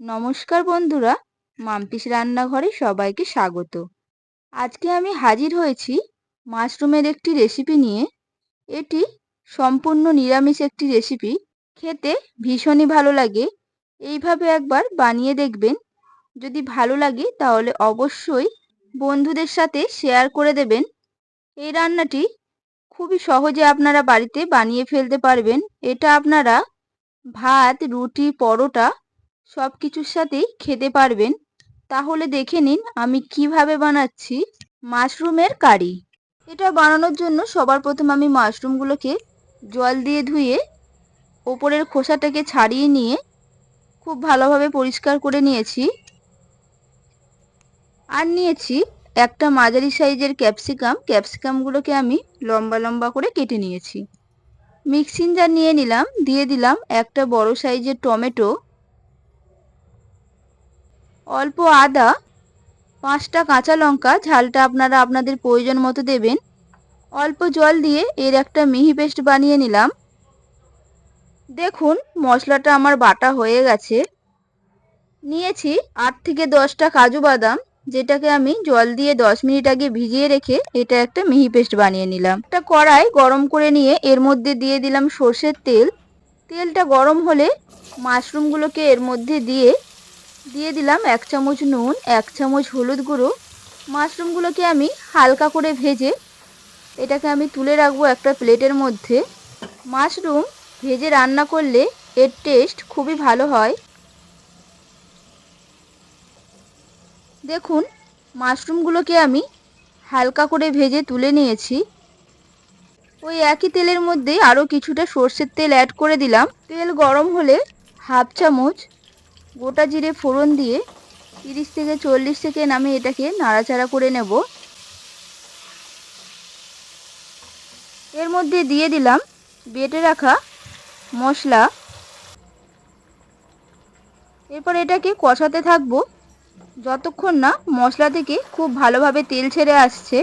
নমস্কার বন্ধুরা, মাম্পিস রান্নাঘরে সবাইকে স্বাগত। আজকে আমি হাজির হয়েছি মাশরুমের একটি রেসিপি নিয়ে। এটি সম্পূর্ণ নিরামিষ একটি রেসিপি খেতে ভীষণই ভালো লাগে। এইভাবে একবার বানিয়ে দেখবেন। যদি ভালো লাগে তাহলে অবশ্যই বন্ধুদের সাথে শেয়ার করে দেবেন। এই রান্নাটি খুবই সহজে আপনারা বাড়িতে বানিয়ে ফেলতে পারবেন। এটা আপনারা ভাত, রুটি, পরোটা সব কিছুর সাথেই খেতে পারবেন। তাহলে দেখে নিন আমি কীভাবে বানাচ্ছি মাশরুমের কারি। এটা বানানোর জন্য সবার প্রথম আমি মাশরুমগুলোকে জল দিয়ে ধুয়ে ওপরের খোসাটাকে ছাড়িয়ে নিয়ে খুব ভালোভাবে পরিষ্কার করে নিয়েছি। আর নিয়েছি একটা মাঝারি সাইজের ক্যাপসিকাম। ক্যাপসিকামগুলোকে আমি লম্বা লম্বা করে কেটে নিয়েছি। মিক্সিং জার নিয়ে নিলাম, দিয়ে দিলাম একটা বড় সাইজের টমেটো। অল্প আদা, পাঁচটা কাঁচা লঙ্কা, ঝালটা আপনারা আপনাদের প্রয়োজন মতো দেবেন। অল্প জল দিয়ে এর একটা মিহি পেস্ট বানিয়ে নিলাম। দেখুন, মশলাটা আমার বাটা হয়ে গেছে। নিয়েছি আট থেকে দশটা কাজু বাদাম, যেটাকে আমি জল দিয়ে দশ মিনিট আগে ভিজিয়ে রেখে এটা একটা মিহি পেস্ট বানিয়ে নিলাম। একটা কড়াই গরম করে নিয়ে এর মধ্যে দিয়ে দিলাম সর্ষের তেল। তেলটা গরম হলে মাশরুমগুলোকে এর মধ্যে দিয়ে দিয়ে দিলাম এক চামচ নুন, এক চামচ হলুদ গুঁড়ো। মাশরুমগুলোকে আমি হালকা করে ভেজে এটাকে আমি তুলে রাখব একটা প্লেটের মধ্যে। মাশরুম ভেজে রান্না করলে এর টেস্ট খুবই ভালো হয়। দেখুন, মাশরুমগুলোকে আমি হালকা করে ভেজে তুলে নিয়েছি। ওই একই তেলের মধ্যে আরও কিছুটা সর্ষের তেল অ্যাড করে দিলাম। তেল গরম হলে হাফ চামচ গোটা জিরে ফোড়ন দিয়ে তিরিশ থেকে চল্লিশ সেকেন্ড আমি এটাকে নাড়াচাড়া করে নেব। এর মধ্যে দিয়ে দিলাম বেটে রাখা মশলা। এরপর এটাকে কষাতে থাকব। যতক্ষণ না মশলা থেকে খুব ভালোভাবে তেল ছেড়ে আসছে।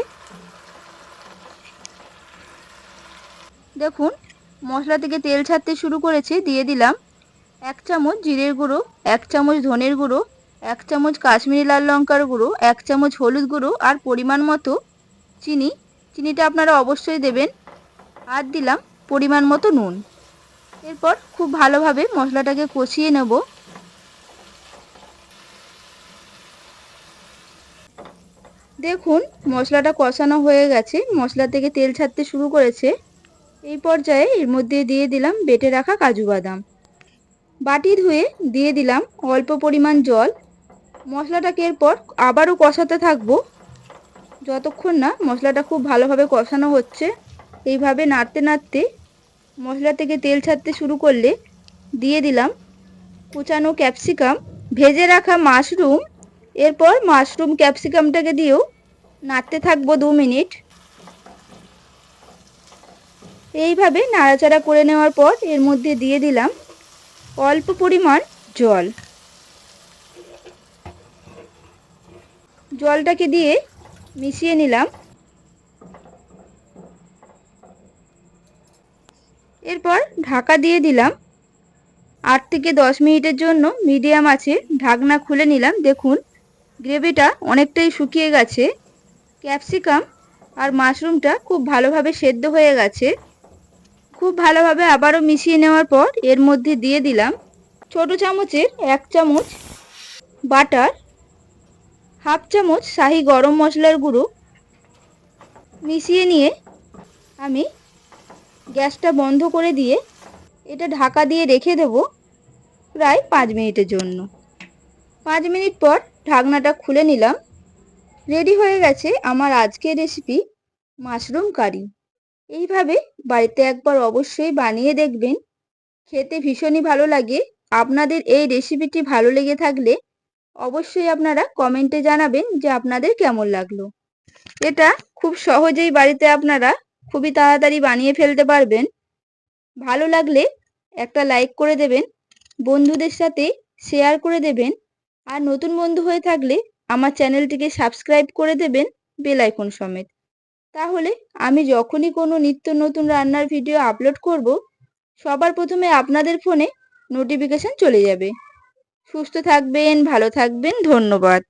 দেখুন, মশলা থেকে তেল ছাড়তে শুরু করেছে, দিয়ে দিলাম এক চামচ জিরের গুঁড়ো, এক চামচ ধনের গুঁড়ো, এক চামচ কাশ্মীরি লাল লঙ্কার গুঁড়ো, এক চামচ হলুদ গুঁড়ো আর পরিমাণ মতো চিনি। চিনিটা আপনারা অবশ্যই দেবেন। আর দিলাম পরিমাণ মতো নুন। এরপর খুব ভালোভাবে মশলাটাকে কষিয়ে নেব। দেখুন, মশলাটা কষানো হয়ে গেছে। মশলা থেকে তেল ছাড়তে শুরু করেছে। এই পর্যায়ে এর মধ্যে দিয়ে দিলাম বেটে রাখা কাজু বাদাম। বাটি ধুয়ে দিয়ে দিলাম অল্প পরিমাণ জল। মশলাটাকে এরপর আবারও কষাতে থাকব। যতক্ষণ না মশলাটা খুব ভালোভাবে কষানো হচ্ছে, এইভাবে নাড়তে নাড়তে মশলা থেকে তেল ছাড়তে শুরু করলে দিয়ে দিলাম কুচানো ক্যাপসিকাম, ভেজে রাখা মাশরুম। এরপর মাশরুম ক্যাপসিকামটাকে দিয়েও নাড়তে থাকব দু মিনিট। এইভাবে নাড়াচাড়া করে নেওয়ার পর এর মধ্যে দিয়ে দিলাম অল্প পরিমাণ জল। জলটাকে দিয়ে মিশিয়ে নিলাম। এরপর ঢাকা দিয়ে দিলাম। আট থেকে দশ মিনিটের জন্য মিডিয়াম আছে ঢাকনা খুলে নিলাম। দেখুন, গ্রেভিটা অনেকটাই শুকিয়ে গেছে। ক্যাপসিকাম আর মাশরুমটা খুব ভালোভাবে সেদ্ধ হয়ে গেছে। খুব ভালোভাবে আবারও মিশিয়ে নেওয়ার পর এর মধ্যে দিয়ে দিলাম ছোট চামচের এক চামচ বাটার, হাফ চামচ শাহি গরম মশলার গুঁড়ো। মিশিয়ে নিয়ে আমি গ্যাসটা বন্ধ করে দিয়ে এটা ঢাকা দিয়ে রেখে দেব প্রায় পাঁচ মিনিটের জন্য। পাঁচ মিনিট পর ঢাকনাটা খুলে নিলাম। রেডি হয়ে গেছে আমার আজকের রেসিপি মাশরুম কারি। এইভাবে বাড়িতে একবার অবশ্যই বানিয়ে দেখবেন। খেতে ভীষণই ভালো লাগে। আপনাদের এই রেসিপিটি ভালো লেগে থাকলে অবশ্যই আপনারা কমেন্টে জানাবেন যে আপনাদের কেমন লাগল। এটা খুব সহজেই বাড়িতে আপনারা খুবই তাড়াতাড়ি বানিয়ে ফেলতে পারবেন। ভালো লাগলে একটা লাইক করে দেবেন, বন্ধুদের সাথে শেয়ার করে দেবেন, আর নতুন বন্ধু হয়ে থাকলে আমার চ্যানেলটিকে সাবস্ক্রাইব করে দেবেন বেল আইকন সমেত। তাহলে আমি যখনই কোনো নিত্য নতুন রান্নার ভিডিও আপলোড করব, সবার প্রথমে আপনাদের ফোনে নোটিফিকেশান চলে যাবে। সুস্থ থাকবেন, ভালো থাকবেন, ধন্যবাদ।